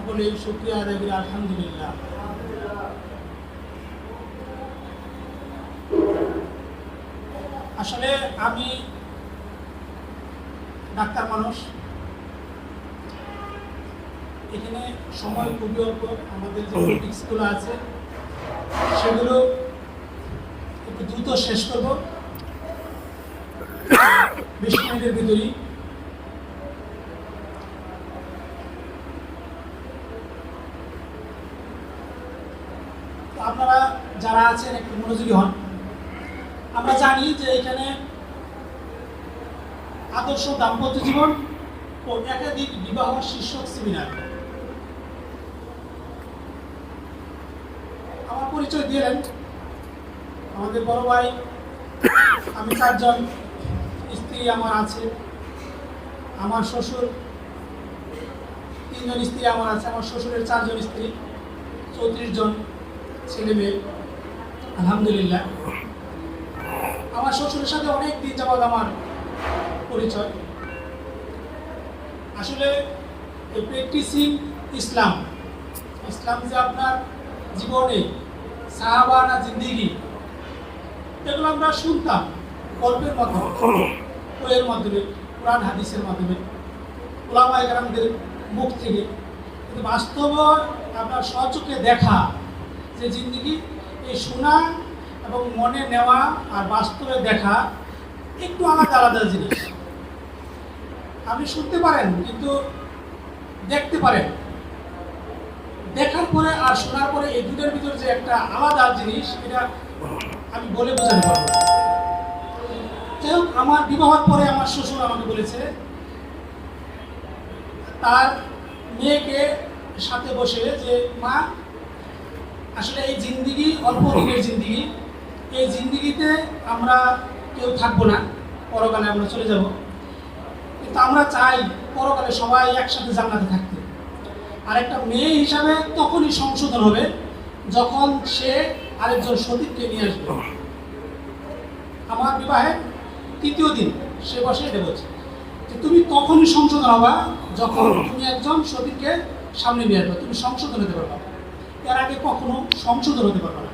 সকলেই শুক্রিয়া আদায় করি, আলহামদুলিল্লাহ। আসলে আমি ডাক্তার মানুষ। এখানে সময় খুবই অল্প, আমাদের যে টপিক্সগুলো আছে, সেগুলো একটু দ্রুত শেষ করব। বিশ মিনিটের ভিতরেই তো আপনারা যারা আছেন একটু মনোযোগী হন। আমরা জানি যে এখানে আদর্শ দাম্পত্য জীবন ও একাধিক বিবাহ শীর্ষক সেমিনার আমার পরিচয় দিলেন আমাদের বড় ভাই, আমি চারজন স্ত্রী আমার আছে, আমার শ্বশুর, তিনজন স্ত্রী আমার আছে, আমার শ্বশুরের চারজন স্ত্রী, চৌত্রিশ জন। ছেলে মেয়ে, আলহামদুলিল্লাহ। আমার শ্বশুরের সাথে অনেক দিন যাবৎ আমার পরিচয়। আসলে প্র্যাকটিসিং ইসলাম ইসলাম যে আপনার জীবনে সাহাবা না জিন্দিগি, এগুলো আমরা শুনতাম গল্পের মাধ্যমে, বইয়ের মাধ্যমে, কোরআন হাদিসের মাধ্যমে। ওলামা একরামদের মুখ থেকে। কিন্তু বাস্তব আপনার স্বচোখে দেখা যে জিন্দিগি, এই শোনা এবং মনে নেওয়া আর বাস্তবে দেখা একটু আলাদা আলাদা জিনিস। আপনি শুনতে পারেন, কিন্তু দেখতে পারেন। দেখার পরে আর শোনার পরে এই দুটোর ভিতরে যে একটা আলাদা জিনিস, এটা আমি বলে বোঝাতে পারব। যাই হোক, আমার বিবাহের পরে আমার শ্বশুর আমাকে বলেছে, তার মেয়েকে সাথে বসে যে, মা আসলে এই জিন্দিগি, অল্প দিনের জিন্দিগি, এই জিন্দিগিতে আমরা কেউ থাকব না, পরকালে আমরা চলে যাব। কিন্তু আমরা চাই পরকালে সবাই একসাথে জান্নাতে থাকতে। আর একটা মেয়ে হিসাবে তখনই সংশোধন হবে যখন সে আরেকজন সতীর্থকে নিয়ে আসবে। আমার বিবাহের তৃতীয় দিন সে বসে এটা বলছে যে, তুমি তখনই সংশোধন হবা যখন তুমি একজন সতীর্থকে সামনে নিয়ে আসবে। তুমি সংশোধন হতে পারবা। এর আগে কখনো সংশোধন হতে পারবে না।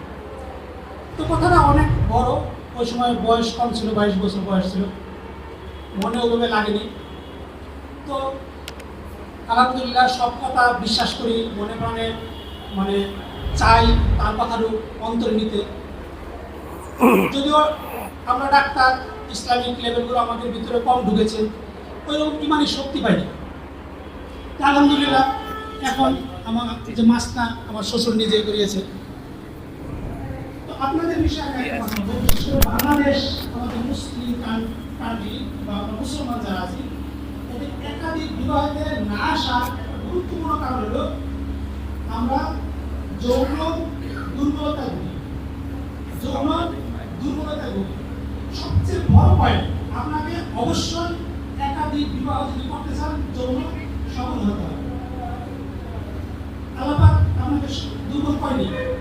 তো কথাটা অনেক বড়, ওই সময় বয়স কম ছিল, বাইশ বছর বয়স ছিল। মনে ওভাবে লাগেনি। তো আলহামদুলিল্লাহ সব কথা বিশ্বাস করি, মনে প্রাণে মানে চাই তার কথারও অন্তর নিতে। যদিও আমরা ডাক্তার, ইসলামিক লেভেলগুলো আমাদের ভিতরে কম ঢুকেছে ওইরকম মানে শক্তি পাইনি। আলহামদুলিল্লাহ, এখন আমার যে মাস্তা আমার শ্বশুর নিজে করিয়েছে। তো আপনাদের বিষয়ে আমি একটা কথা বাংলাদেশ, আমাদের মুসলিম কান্ট্রি বা মুসলমান যারা আছি এদের একাধিক বিবাহতে না আসার গুরুত্বপূর্ণ কারণ হলো আমরা যৌন দুর্বলতা ভুগি। যৌন দুর্বলতা ভুগি। সবচেয়ে বড় পয়েন্ট আপনাকে অবশ্যই একাধিক বিবাহ যদি করতে চান, যৌন সফল হতে হবে। আপনাকে দুর্বল